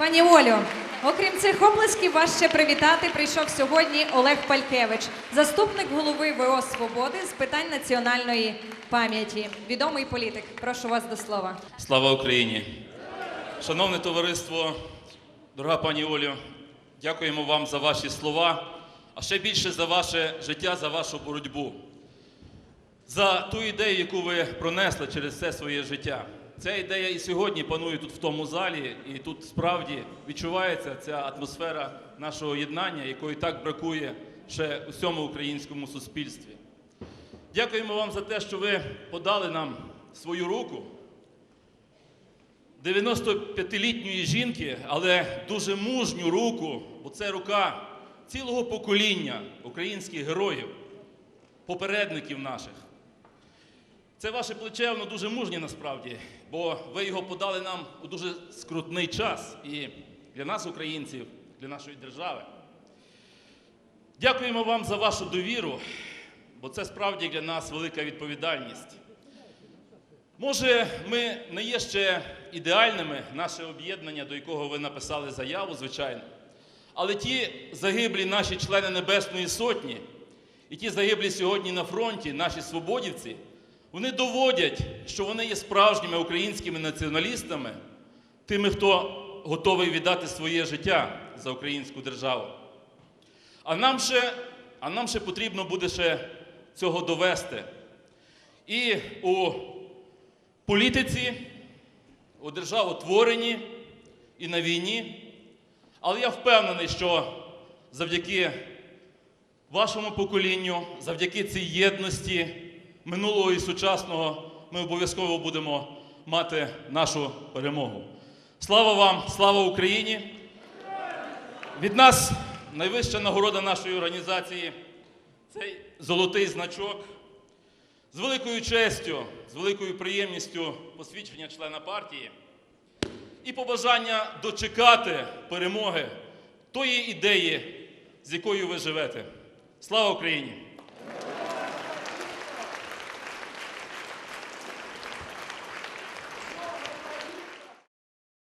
Пані Олю, окрім цих облисків, вас ще привітати прийшов сьогодні Олег Палькевич, заступник голови ВО Свободи з питань національної пам'яті. Відомий політик. Прошу вас до слова. Слава Україні! Шановне товариство, дорога пані Олю, дякуємо вам за ваші слова, а ще більше за ваше життя, за вашу боротьбу, за ту ідею, яку ви пронесли через все своє життя. Ця ідея і сьогодні панує тут в тому залі, і тут справді відчувається ця атмосфера нашого єднання, якої так бракує ще у всьому українському суспільстві. Дякуємо вам за те, що ви подали нам свою руку. 95-літньої жінки, але дуже мужню руку, бо це рука цілого покоління українських героїв, попередників наших. Це ваше плече, воно дуже мужнє насправді, бо ви його подали нам у дуже скрутний час і для нас, українців, для нашої держави. Дякуємо вам за вашу довіру, бо це справді для нас велика відповідальність. Може, ми не є ще ідеальними, наше об'єднання, до якого ви написали заяву, звичайно. Але ті загиблі наші члени Небесної Сотні, і ті загиблі сьогодні на фронті, наші свободівці, вони доводять, що вони є справжніми українськими націоналістами, тими, хто готовий віддати своє життя за українську державу. А нам ще, а нам ще потрібно буде ще цього довести. І у політиці, у державотворенні і на війні. Але я впевнений, що завдяки вашому поколінню, завдяки цій єдності минулого і сучасного, ми обов'язково будемо мати нашу перемогу. Слава вам, слава Україні! Від нас найвища нагорода нашої організації цей золотий значок. З великою честю, з великою приємністю посвідчення члена партії і побажання дочекати перемоги тої ідеї, з якою ви живете. Слава Україні!